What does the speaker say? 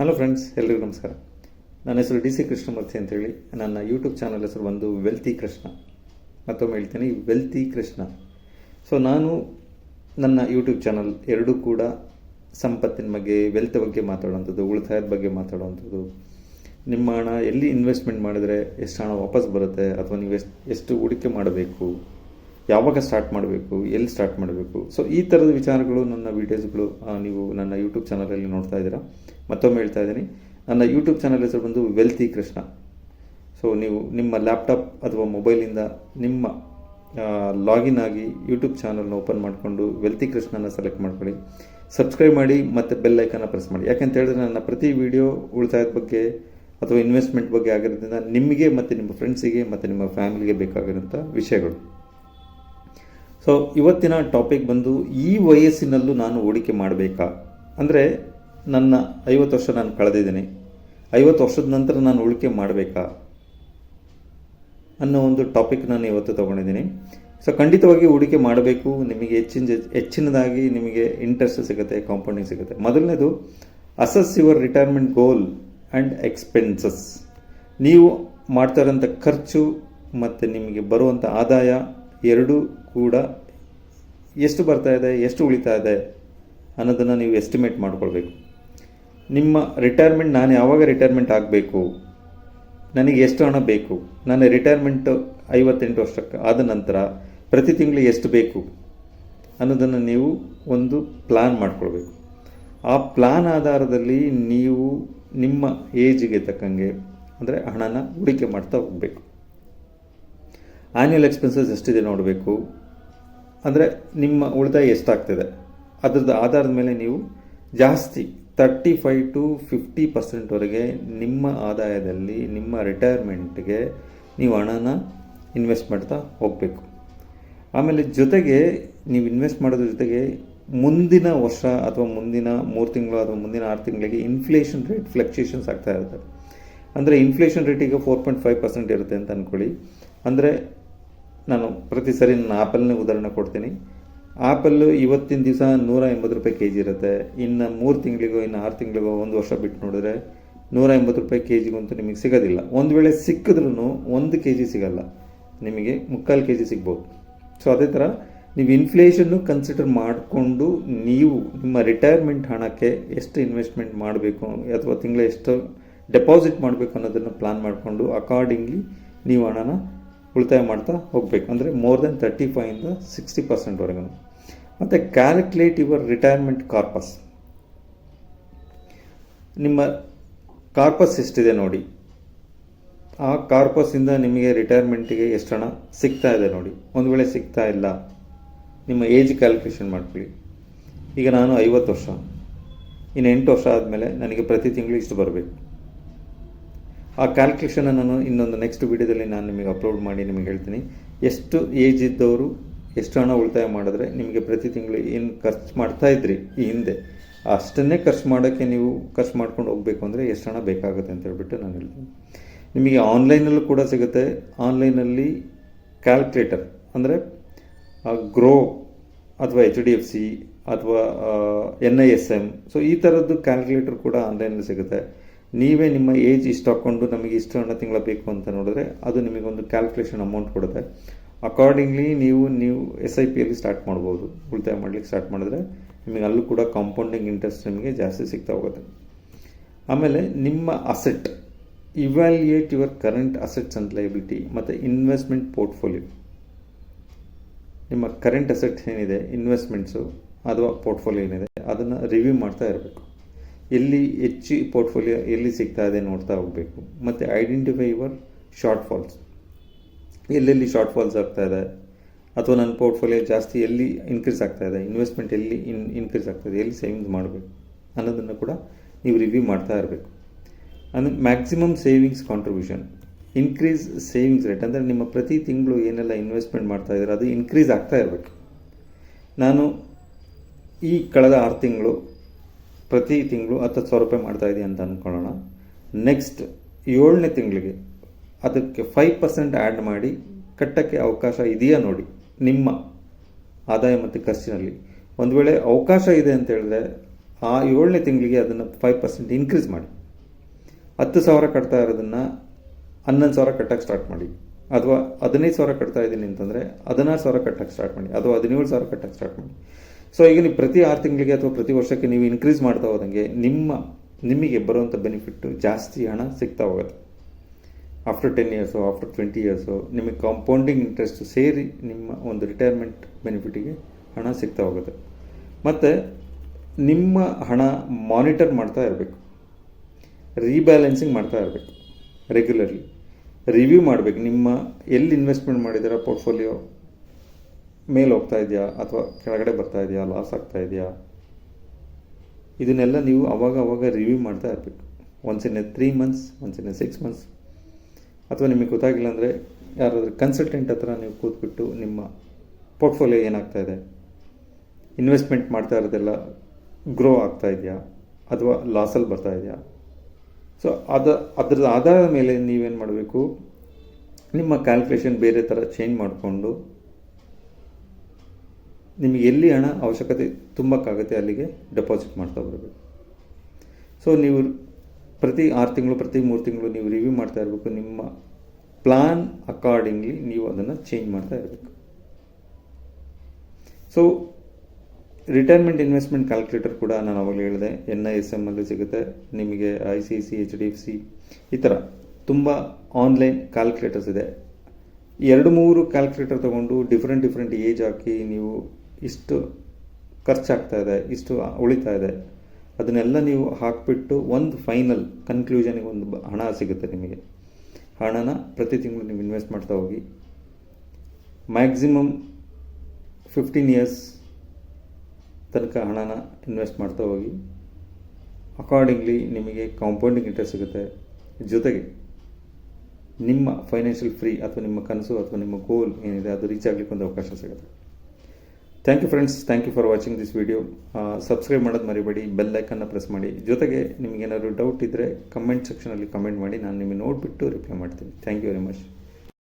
Hello friends ಎಲ್ರಿಗೂ ನಮಸ್ಕಾರ. ನನ್ನ ಹೆಸರು ಡಿ ಸಿ ಕೃಷ್ಣಮೂರ್ತಿ ಅಂತೇಳಿ. ನನ್ನ ಯೂಟ್ಯೂಬ್ ಚಾನಲ್ ಹೆಸರು ಬಂದು ವೆಲ್ತಿ ಕೃಷ್ಣ. ಮತ್ತೊಮ್ಮೆ ಹೇಳ್ತೀನಿ, ವೆಲ್ತಿ ಕೃಷ್ಣ. ಸೊ ನಾನು ನನ್ನ ಯೂಟ್ಯೂಬ್ ಚಾನಲ್ ಎರಡೂ ಕೂಡ ಸಂಪತ್ತಿನ ಬಗ್ಗೆ ವೆಲ್ತ್ ಬಗ್ಗೆ ಮಾತಾಡುವಂಥದ್ದು, ಉಳಿತಾಯದ ಬಗ್ಗೆ ಮಾತಾಡುವಂಥದ್ದು. ನಿಮ್ಮ ಹಣ ಎಲ್ಲಿ ಇನ್ವೆಸ್ಟ್ಮೆಂಟ್ ಮಾಡಿದರೆ ಎಷ್ಟು ಹಣ ವಾಪಸ್ ಬರುತ್ತೆ, ಅಥವಾ ನೀವು ಎಷ್ಟು ಎಷ್ಟು ಹೂಡಿಕೆ ಮಾಡಬೇಕು? ಯಾವಾಗ ಸ್ಟಾರ್ಟ್ ಮಾಡಬೇಕು, ಎಲ್ಲಿ ಸ್ಟಾರ್ಟ್ ಮಾಡಬೇಕು? ಸೊ ಈ ಥರದ ವಿಚಾರಗಳು ನನ್ನ ವೀಡಿಯೋಸ್ಗಳು ನೀವು ನನ್ನ ಯೂಟ್ಯೂಬ್ ಚಾನಲಲ್ಲಿ ನೋಡ್ತಾ ಇದ್ದೀರಾ. ಮತ್ತೊಮ್ಮೆ ಹೇಳ್ತಾ ಇದ್ದೀನಿ. ನನ್ನ ಯೂಟ್ಯೂಬ್ ಚಾನಲ್ ಹೆಸರು ಬಂದು ವೆಲ್ತಿ ಕೃಷ್ಣ ಸೊ ನೀವು ನಿಮ್ಮ ಲ್ಯಾಪ್ಟಾಪ್ ಅಥವಾ ಮೊಬೈಲಿಂದ ನಿಮ್ಮ ಲಾಗಿನ್ ಆಗಿ ಯೂಟ್ಯೂಬ್ ಚಾನಲ್ನ ಓಪನ್ ಮಾಡಿಕೊಂಡು ವೆಲ್ತಿ ಕೃಷ್ಣನ ಸೆಲೆಕ್ಟ್ ಮಾಡ್ಕೊಳ್ಳಿ. ಸಬ್ಸ್ಕ್ರೈಬ್ ಮಾಡಿ, ಮತ್ತು ಬೆಲ್ ಐಕನ್ನ ಪ್ರೆಸ್ ಮಾಡಿ. ಯಾಕೆಂತ ಹೇಳಿದ್ರೆ ನನ್ನ ಪ್ರತಿ ವಿಡಿಯೋ ಉಳಿತಾಯದ ಬಗ್ಗೆ ಅಥವಾ ಇನ್ವೆಸ್ಟ್ಮೆಂಟ್ ಬಗ್ಗೆ ಆಗಿರೋದ್ರಿಂದ ನಿಮಗೆ ಮತ್ತು ನಿಮ್ಮ ಫ್ರೆಂಡ್ಸಿಗೆ ಮತ್ತು ನಿಮ್ಮ ಫ್ಯಾಮಿಲಿಗೆ ಬೇಕಾಗಿರೋಂಥ ವಿಷಯಗಳು. ಸೊ ಇವತ್ತಿನ ಟಾಪಿಕ್ ಬಂದು ಈ ವಯಸ್ಸಿನಲ್ಲೂ ನಾನು ಹೂಡಿಕೆ ಮಾಡಬೇಕಾ? ಅಂದರೆ ನನ್ನ ಐವತ್ತು ವರ್ಷ ನಾನು ಕಳೆದಿದ್ದೀನಿ. ಐವತ್ತು ವರ್ಷದ ನಂತರ ನಾನು ಹೂಡಿಕೆ ಮಾಡಬೇಕಾ? ಅನ್ನೋ ಒಂದು ಟಾಪಿಕ್ ನಾನು ಇವತ್ತು ತೊಗೊಂಡಿದ್ದೀನಿ. ಸೊ ಖಂಡಿತವಾಗಿ ಹೂಡಿಕೆ ಮಾಡಬೇಕು. ನಿಮಗೆ ಹೆಚ್ಚಿನ ಹೆಚ್ಚಿನದಾಗಿ ನಿಮಗೆ ಇಂಟ್ರೆಸ್ಟ್ ಸಿಗುತ್ತೆ ಕಾಂಪೌಂಡಿಂಗ್ ಸಿಗುತ್ತೆ. ಮೊದಲನೇದು assess your retirement goal and expenses ನೀವು ಮಾಡ್ತಾ ಇರೋಂಥ ಖರ್ಚು ಮತ್ತು ನಿಮಗೆ ಬರುವಂಥ ಆದಾಯ ಎರಡೂ ಕೂಡ ಎಷ್ಟು ಬರ್ತಾ ಇದೆ, ಎಷ್ಟು ಉಳಿತಾ ಇದೆ ಅನ್ನೋದನ್ನು ನೀವು ಎಸ್ಟಿಮೇಟ್ ಮಾಡ್ಕೊಳ್ಬೇಕು. ನಿಮ್ಮ ರಿಟೈರ್ಮೆಂಟ್ ನಾನು ಯಾವಾಗ ರಿಟೈರ್ಮೆಂಟ್ ಆಗಬೇಕು? ನನಗೆ ಎಷ್ಟು ಹಣ ಬೇಕು? ನನ್ನ ರಿಟೈರ್ಮೆಂಟ್ ಐವತ್ತೆಂಟು ವರ್ಷಕ್ಕೆ ಆದ ನಂತರ ಪ್ರತಿ ತಿಂಗಳು ಎಷ್ಟು ಬೇಕು ಅನ್ನೋದನ್ನು ನೀವು ಒಂದು ಪ್ಲ್ಯಾನ್ ಮಾಡ್ಕೊಳ್ಬೇಕು. ಆ ಪ್ಲ್ಯಾನ್ ಆಧಾರದಲ್ಲಿ ನೀವು ನಿಮ್ಮ ಏಜಿಗೆ ತಕ್ಕಂಗೆ ಅಂದರೆ ಹಣನ ಹೂಡಿಕೆ ಮಾಡ್ತಾ ಹೋಗಬೇಕು. ಆ್ಯನ್ಯಲ್ ಎಕ್ಸ್ಪೆನ್ಸಸ್ ಎಷ್ಟಿದೆ ನೋಡಬೇಕು? ಅಂದರೆ ನಿಮ್ಮ ಉಳಿತಾಯ ಎಷ್ಟಾಗ್ತಿದೆ? ಅದರದ್ದು ಆಧಾರದ ಮೇಲೆ ನೀವು ಜಾಸ್ತಿ ತರ್ಟಿ ಫೈವ್ ಟು ಫಿಫ್ಟಿ ಪರ್ಸೆಂಟ್ವರೆಗೆ ನಿಮ್ಮ ಆದಾಯದಲ್ಲಿ, ನಿಮ್ಮ ರಿಟೈರ್ಮೆಂಟ್ಗೆ ನೀವು ಹಣನ ಇನ್ವೆಸ್ಟ್ ಮಾಡ್ತಾ ಹೋಗಬೇಕು. ಆಮೇಲೆ ಜೊತೆಗೆ ನೀವು ಇನ್ವೆಸ್ಟ್ ಮಾಡೋದ್ರ ಜೊತೆಗೆ ಮುಂದಿನ ವರ್ಷ ಅಥವಾ ಮುಂದಿನ ಮೂರು ತಿಂಗಳು ಅಥವಾ ಮುಂದಿನ ಆರು ತಿಂಗಳಿಗೆ ಇನ್ಫ್ಲೇಷನ್ ರೇಟ್ ಫ್ಲಕ್ಚುಯೇಷನ್ಸ್ ಆಗ್ತಾ ಇರುತ್ತೆ. ಅಂದರೆ ಇನ್ಫ್ಲೇಷನ್ ರೇಟ್ ಈಗ ಫೋರ್ ಪಾಯಿಂಟ್ ಫೈವ್ ಪರ್ಸೆಂಟ್ ಇರುತ್ತೆ ಅಂತ ಅಂದ್ಕೊಳ್ಳಿ ಅಂದರೆ ನಾನು ಪ್ರತಿ ಸರಿ ನನ್ನ ಆ್ಯಪಲ್ನೇ ಉದಾಹರಣೆ ಕೊಡ್ತೀನಿ. ಆ್ಯಪಲ್ಲು ಇವತ್ತಿನ ದಿವಸ ನೂರ ಎಂಬತ್ತು ರೂಪಾಯಿ ಕೆ ಜಿ ಇರುತ್ತೆ. ಇನ್ನು ಮೂರು ತಿಂಗಳಿಗೋ, ಇನ್ನು ಆರು ತಿಂಗಳಿಗೋ ಒಂದು ವರ್ಷ ಬಿಟ್ಟು ನೋಡಿದ್ರೆ ನೂರ ಎಂಬತ್ತು ರೂಪಾಯಿ ಕೆ ಜಿಗಂತೂ ನಿಮಗೆ ಸಿಗೋದಿಲ್ಲ. ಒಂದು ವೇಳೆ ಸಿಕ್ಕಿದ್ರೂ ಒಂದು ಕೆ ಜಿ ಸಿಗಲ್ಲ. ನಿಮಗೆ ಮುಕ್ಕಾಲು ಕೆ ಜಿ ಸಿಗ್ಬೋದು. ಸೊ ಅದೇ ಥರ ನೀವು ಇನ್ಫ್ಲೇಷನ್ನು ಕನ್ಸಿಡರ್ ಮಾಡಿಕೊಂಡು ನೀವು ನಿಮ್ಮ ರಿಟೈರ್ಮೆಂಟ್ ಹಣಕ್ಕೆ ಎಷ್ಟು ಇನ್ವೆಸ್ಟ್ಮೆಂಟ್ ಮಾಡಬೇಕು ಅಥವಾ ತಿಂಗಳ ಎಷ್ಟು ಡೆಪಾಸಿಟ್ ಮಾಡಬೇಕು ಅನ್ನೋದನ್ನು ಪ್ಲಾನ್ ಮಾಡಿಕೊಂಡು ಅಕಾರ್ಡಿಂಗ್ಲಿ ನೀವು ಹಣನ ಉಳಿತಾಯ ಮಾಡ್ತಾ ಹೋಗಬೇಕು. ಅಂದರೆ ಮೋರ್ ದೆನ್ ತರ್ಟಿ ಫೈವಿಂದ ಸಿಕ್ಸ್ಟಿ ಪರ್ಸೆಂಟ್ವರೆಗೂ ಮತ್ತು ಕ್ಯಾಲ್ಕುಲೇಟ್ ಯುವರ್ ರಿಟೈರ್ಮೆಂಟ್ ಕಾರ್ಪಸ್ ನಿಮ್ಮ ಕಾರ್ಪಸ್ ಎಷ್ಟಿದೆ ನೋಡಿ. ಆ ಕಾರ್ಪಸಿಂದ ನಿಮಗೆ ರಿಟೈರ್ಮೆಂಟಿಗೆ ಎಷ್ಟು ಹಣ ಸಿಗ್ತಾ ಇದೆ ನೋಡಿ. ಒಂದು ವೇಳೆ ಸಿಗ್ತಾ ಇಲ್ಲ, ನಿಮ್ಮ ಏಜ್ ಕ್ಯಾಲ್ಕುಲೇಷನ್ ಮಾಡ್ಕೊಳ್ಳಿ. ಈಗ ನಾನು ಐವತ್ತು ವರ್ಷ. ಇನ್ನು ಎಂಟು ವರ್ಷ ಆದಮೇಲೆ ನನಗೆ ಪ್ರತಿ ತಿಂಗಳು ಇಷ್ಟು ಬರಬೇಕು. ಆ ಕ್ಯಾಲ್ಕುಲೇಷನ್ನ ನಾನು ಇನ್ನೊಂದು ನೆಕ್ಸ್ಟ್ ವಿಡಿಯೋದಲ್ಲಿ ನಾನು ನಿಮಗೆ ಅಪ್ಲೋಡ್ ಮಾಡಿ ನಿಮಗೆ ಹೇಳ್ತೀನಿ. ಎಷ್ಟು ಏಜ್ ಇದ್ದವರು ಎಷ್ಟು ಹಣ ಉಳಿತಾಯ ಮಾಡಿದ್ರೆ ನಿಮಗೆ ಪ್ರತಿ ತಿಂಗಳು ಏನು ಖರ್ಚು ಮಾಡ್ತಾ ಇದ್ರಿ ಈ ಹಿಂದೆ, ಅಷ್ಟನ್ನೇ ಖರ್ಚು ಮಾಡೋಕ್ಕೆ ನೀವು ಖರ್ಚು ಮಾಡ್ಕೊಂಡು ಹೋಗಬೇಕು ಅಂದರೆ ಎಷ್ಟು ಹಣ ಬೇಕಾಗುತ್ತೆ ಅಂತ ಹೇಳ್ಬಿಟ್ಟು ನಾನು ಹೇಳ್ತೀನಿ. ನಿಮಗೆ ಆನ್ಲೈನಲ್ಲೂ ಕೂಡ ಸಿಗುತ್ತೆ. ಆನ್ಲೈನಲ್ಲಿ ಕ್ಯಾಲ್ಕುಲೇಟರ್ ಅಂದರೆ ಗ್ರೋ ಅಥವಾ ಎಚ್ ಡಿ ಎಫ್ ಸಿ ಅಥವಾ N I S M so ಈ ಥರದ್ದು ಕ್ಯಾಲ್ಕುಲೇಟರ್ ಕೂಡ ಆನ್ಲೈನಲ್ಲಿ ಸಿಗುತ್ತೆ. ನೀವೇ ನಿಮ್ಮ ಏಜ್ ಇಷ್ಟು ಹಾಕ್ಕೊಂಡು ನಮಗೆ ಇಷ್ಟು ಹಣ ತಿಂಗಳ ಬೇಕು ಅಂತ ನೋಡಿದ್ರೆ ಅದು ನಿಮಗೊಂದು ಕ್ಯಾಲ್ಕುಲೇಷನ್ ಅಮೌಂಟ್ ಕೊಡುತ್ತೆ. ಅಕಾರ್ಡಿಂಗ್ಲಿ ನೀವು ನೀವು ಎಸ್ ಐ ಪಿಯಲ್ಲಿ ಸ್ಟಾರ್ಟ್ ಮಾಡ್ಬೋದು. ಉಳಿತಾಯ ಮಾಡಲಿಕ್ಕೆ ಸ್ಟಾರ್ಟ್ ಮಾಡಿದ್ರೆ ನಿಮಗೆ ಅಲ್ಲೂ ಕೂಡ ಕಾಂಪೌಂಡಿಂಗ್ ಇಂಟ್ರೆಸ್ಟ್ ನಿಮಗೆ ಜಾಸ್ತಿ ಸಿಗ್ತಾ ಹೋಗುತ್ತೆ. ಆಮೇಲೆ ನಿಮ್ಮ asset evaluate your current assets and liability ಮತ್ತು ಇನ್ವೆಸ್ಟ್ಮೆಂಟ್ ಪೋರ್ಟ್ಫೋಲಿಯೋ ನಿಮ್ಮ ಕರೆಂಟ್ ಅಸೆಟ್ಸ್ ಏನಿದೆ ಇನ್ವೆಸ್ಟ್ಮೆಂಟ್ಸು ಅಥವಾ ಪೋರ್ಟ್ಫೋಲಿಯೋ ಏನಿದೆ, ಅದನ್ನು ರಿವ್ಯೂ ಮಾಡ್ತಾ ಇರಬೇಕು. ಎಲ್ಲಿ ಹೆಚ್ಚು ಪೋರ್ಟ್ಫೋಲಿಯೋ ಎಲ್ಲಿ ಸಿಗ್ತಾ ಇದೆ ನೋಡ್ತಾ ಹೋಗಬೇಕು. ಮತ್ತು ಐಡೆಂಟಿಫೈ ಯುವರ್ ಶಾರ್ಟ್ ಫಾಲ್ಸ್ ಎಲ್ಲೆಲ್ಲಿ ಶಾರ್ಟ್ ಫಾಲ್ಸ್ ಆಗ್ತಾ ಇದೆ? ಅಥವಾ ನನ್ನ ಪೋರ್ಟ್ಫೋಲಿಯೋ ಜಾಸ್ತಿ ಎಲ್ಲಿ ಇನ್ಕ್ರೀಸ್ ಆಗ್ತಾ ಇದೆ? ಇನ್ವೆಸ್ಟ್ಮೆಂಟ್ ಎಲ್ಲಿ ಇನ್, ಇನ್ಕ್ರೀಸ್ ಆಗ್ತಾ ಎಲ್ಲಿ ಸೇವಿಂಗ್ಸ್ ಮಾಡಬೇಕು? ಅನ್ನೋದನ್ನು ಕೂಡ ನೀವು ರಿವ್ಯೂ ಮಾಡ್ತಾ ಇರಬೇಕು. ಅಂದರೆ maximum savings contribution. Increase savings rate. ಅಂದರೆ ನಿಮ್ಮ ಪ್ರತಿ ತಿಂಗಳು ಏನೆಲ್ಲ ಇನ್ವೆಸ್ಟ್ಮೆಂಟ್ ಮಾಡ್ತಾ ಇದ್ದಾರೆ ಅದು ಇನ್ಕ್ರೀಸ್ ಆಗ್ತಾ ಇರಬೇಕು. ನಾನು ಈ ಕಳೆದ ಆರು ತಿಂಗಳು ಪ್ರತಿ ತಿಂಗಳು ಹತ್ತು ಸಾವಿರ ರೂಪಾಯಿ ಮಾಡ್ತಾ ಇದೆಯಾ ಅಂತ ಅಂದ್ಕೊಳ್ಳೋಣ ನೆಕ್ಸ್ಟ್ ಏಳನೇ ತಿಂಗಳಿಗೆ ಅದಕ್ಕೆ ಫೈವ್ ಪರ್ಸೆಂಟ್ ಆ್ಯಡ್ ಮಾಡಿ ಕಟ್ಟಕ್ಕೆ ಅವಕಾಶ ಇದೆಯಾ ನೋಡಿ. ನಿಮ್ಮ ಆದಾಯ ಮತ್ತು ಖರ್ಚಿನಲ್ಲಿ. ಒಂದು ವೇಳೆ ಅವಕಾಶ ಇದೆ ಅಂತ ಹೇಳಿದ್ರೆ ಆ ಏಳನೇ ತಿಂಗಳಿಗೆ ಅದನ್ನು ಫೈವ್ ಪರ್ಸೆಂಟ್ ಇನ್ಕ್ರೀಸ್ ಮಾಡಿ. ಹತ್ತು ಸಾವಿರ ಕಟ್ತಾ ಇರೋದನ್ನು ಹನ್ನೊಂದು ಸಾವಿರ ಕಟ್ಟಕ್ಕೆ ಸ್ಟಾರ್ಟ್ ಮಾಡಿ. ಅಥವಾ ಹದಿನೈದು ಸಾವಿರ ಕಟ್ತಾ ಇದ್ದೀನಿ ಅಂತಂದರೆ ಹದಿನಾರು ಸಾವಿರ ಕಟ್ಟಕ್ಕೆ ಸ್ಟಾರ್ಟ್ ಮಾಡಿ. ಅಥವಾ ಹದಿನೇಳು ಸಾವಿರ ಕಟ್ಟಕ್ಕೆ ಸ್ಟಾರ್ಟ್ ಮಾಡಿ. ಸೊ ಈಗ ನೀವು ಪ್ರತಿ ಆರು ತಿಂಗಳಿಗೆ ಅಥವಾ ಪ್ರತಿ ವರ್ಷಕ್ಕೆ ನೀವು ಇನ್ಕ್ರೀಸ್ ಮಾಡ್ತಾ ಹೋದಂಗೆ ನಿಮ್ಮ, ನಿಮಗೆ ಬರುವಂಥ ಬೆನಿಫಿಟ್ಟು ಜಾಸ್ತಿ ಹಣ ಸಿಗ್ತಾ ಹೋಗುತ್ತೆ after ten years after twenty years ನಿಮಗೆ ಕಾಂಪೌಂಡಿಂಗ್ ಇಂಟ್ರೆಸ್ಟು ಸೇರಿ ನಿಮ್ಮ ಒಂದು ರಿಟೈರ್ಮೆಂಟ್ ಬೆನಿಫಿಟಿಗೆ ಹಣ ಸಿಗ್ತಾ ಹೋಗುತ್ತೆ ಮತ್ತು ನಿಮ್ಮ ಹಣ ಮಾನಿಟರ್ ಮಾಡ್ತಾ ಇರಬೇಕು. ರೀಬ್ಯಾಲೆನ್ಸಿಂಗ್ ಮಾಡ್ತಾ ಇರಬೇಕು. ರೆಗ್ಯುಲರ್ಲಿ ರಿವ್ಯೂ ಮಾಡಬೇಕು. ನಿಮ್ಮ ಎಲ್ಲಿ ಇನ್ವೆಸ್ಟ್ಮೆಂಟ್ ಮಾಡಿದ್ದೀರಾ ಪೋರ್ಟ್ಫೋಲಿಯೋ ಮೇಲೆ ಹೋಗ್ತಾ ಇದೆಯಾ ಅಥವಾ ಕೆಳಗಡೆ ಬರ್ತಾ ಇದೆಯಾ ಲಾಸ್ ಆಗ್ತಾ ಇದೆಯಾ? ಇದನ್ನೆಲ್ಲ ನೀವು ಅವಾಗ ಅವಾಗ ರಿವ್ಯೂ ಮಾಡ್ತಾ ಇರಬೇಕು. Once in three months once in six months ಅಥವಾ ನಿಮಗೆ ಗೊತ್ತಾಗಿಲ್ಲ ಅಂದರೆ ಯಾರಾದರೂ ಕನ್ಸಲ್ಟೆಂಟ್ ಹತ್ರ ನೀವು ಕೂತ್ಬಿಟ್ಟು ನಿಮ್ಮ ಪೋರ್ಟ್ಫೋಲಿಯೋ ಏನಾಗ್ತಾ ಇದೆ? ಇನ್ವೆಸ್ಟ್ಮೆಂಟ್ ಮಾಡ್ತಾ ಇರೋದೆಲ್ಲ ಗ್ರೋ ಆಗ್ತಾ ಇದೆಯಾ? ಅಥವಾ ಲಾಸಲ್ಲಿ ಬರ್ತಾ ಇದೆಯಾ? ಸೊ ಅದ ಅದರ ಆಧಾರದ ಮೇಲೆ ನೀವೇನು ಮಾಡಬೇಕು? ನಿಮ್ಮ ಕ್ಯಾಲ್ಕುಲೇಷನ್ ಬೇರೆ ಥರ ಚೇಂಜ್ ಮಾಡಿಕೊಂಡು ನಿಮಗೆ ಎಲ್ಲಿ ಹಣ ಅವಶ್ಯಕತೆ ತುಂಬಕ್ಕಾಗುತ್ತೆ ಅಲ್ಲಿಗೆ ಡೆಪಾಸಿಟ್ ಮಾಡ್ತಾ ಬರಬೇಕು. ಸೊ ನೀವು ಪ್ರತಿ ಆರು ತಿಂಗಳು, ಪ್ರತಿ ಮೂರು ತಿಂಗಳು ನೀವು ರಿವ್ಯೂ ಮಾಡ್ತಾ ಇರಬೇಕು. ನಿಮ್ಮ ಪ್ಲಾನ್ ಅಕಾರ್ಡಿಂಗ್ಲಿ ನೀವು ಅದನ್ನು ಚೇಂಜ್ ಮಾಡ್ತಾ ಇರಬೇಕು. ಸೊ ರಿಟೈರ್ಮೆಂಟ್ ಇನ್ವೆಸ್ಟ್ಮೆಂಟ್ ಕ್ಯಾಲ್ಕುಲೇಟರ್ ಕೂಡ ನಾನು ಅವಾಗಲೇ ಹೇಳಿದೆ. ಎನ್ ಐ ಎಸ್ ಎಂ ಅಲ್ಲಿ ಸಿಗುತ್ತೆ. ನಿಮಗೆ I C C H D F C ಈ ಥರ ತುಂಬ ಆನ್ಲೈನ್ ಕ್ಯಾಲ್ಕುಲೇಟರ್ಸ್ ಇದೆ. ಎರಡು, ಮೂರು ಕ್ಯಾಲ್ಕುಲೇಟರ್ ತೊಗೊಂಡು ಡಿಫ್ರೆಂಟ್ ಡಿಫ್ರೆಂಟ್ ಏಜ್ ಹಾಕಿ ನೀವು ಇಷ್ಟು ಖರ್ಚಾಗ್ತಾ ಇದೆ, ಇಷ್ಟು ಉಳಿತಾ ಇದೆ. ಅದನ್ನೆಲ್ಲ ನೀವು ಹಾಕಿಬಿಟ್ಟು ಒಂದು ಫೈನಲ್ ಕನ್ಕ್ಲೂಷನಿಗೆ ಒಂದು ಹಣ ಸಿಗುತ್ತೆ ನಿಮಗೆ. ಹಣನ ಪ್ರತಿ ತಿಂಗಳು ನೀವು ಇನ್ವೆಸ್ಟ್ ಮಾಡ್ತಾ ಹೋಗಿ. ಮ್ಯಾಕ್ಸಿಮಮ್ ಫಿಫ್ಟೀನ್ ಇಯರ್ಸ್ ತನಕ ಹಣನ ಇನ್ವೆಸ್ಟ್ ಮಾಡ್ತಾ ಹೋಗಿ. ಅಕಾರ್ಡಿಂಗ್ಲಿ ನಿಮಗೆ ಕಾಂಪೌಂಡಿಂಗ್ ಇಂಟ್ರೆಸ್ಟ್ ಸಿಗುತ್ತೆ. ಜೊತೆಗೆ ನಿಮ್ಮ ಫೈನಾನ್ಷಿಯಲ್ ಫ್ರೀ ಅಥವಾ ನಿಮ್ಮ ಕನಸು ಅಥವಾ ನಿಮ್ಮ ಗೋಲ್ ಏನಿದೆ ಅದು ರೀಚ್ ಆಗಲಿಕ್ಕೆ ಒಂದು ಅವಕಾಶ ಸಿಗುತ್ತೆ. Thank you friends thank you for watching this video subscribe ಮಾಡೋದು ಮರಿಬೇಡಿ ಬೆಲ್ ಐಕನ್ನ ಪ್ರೆಸ್ ಮಾಡಿ. ಜೊತೆಗೆ ನಿಮಗೇನಾದ್ರು ಡೌಟ್ ಇದ್ದರೆ ಕಮೆಂಟ್ ಸೆಕ್ಷನಲ್ಲಿ ಕಮೆಂಟ್ ಮಾಡಿ. ನಾನು ನಿಮಗೆ ನೋಡಿಬಿಟ್ಟು ರಿಪ್ಲೈ ಮಾಡ್ತೀನಿ. Thank you very much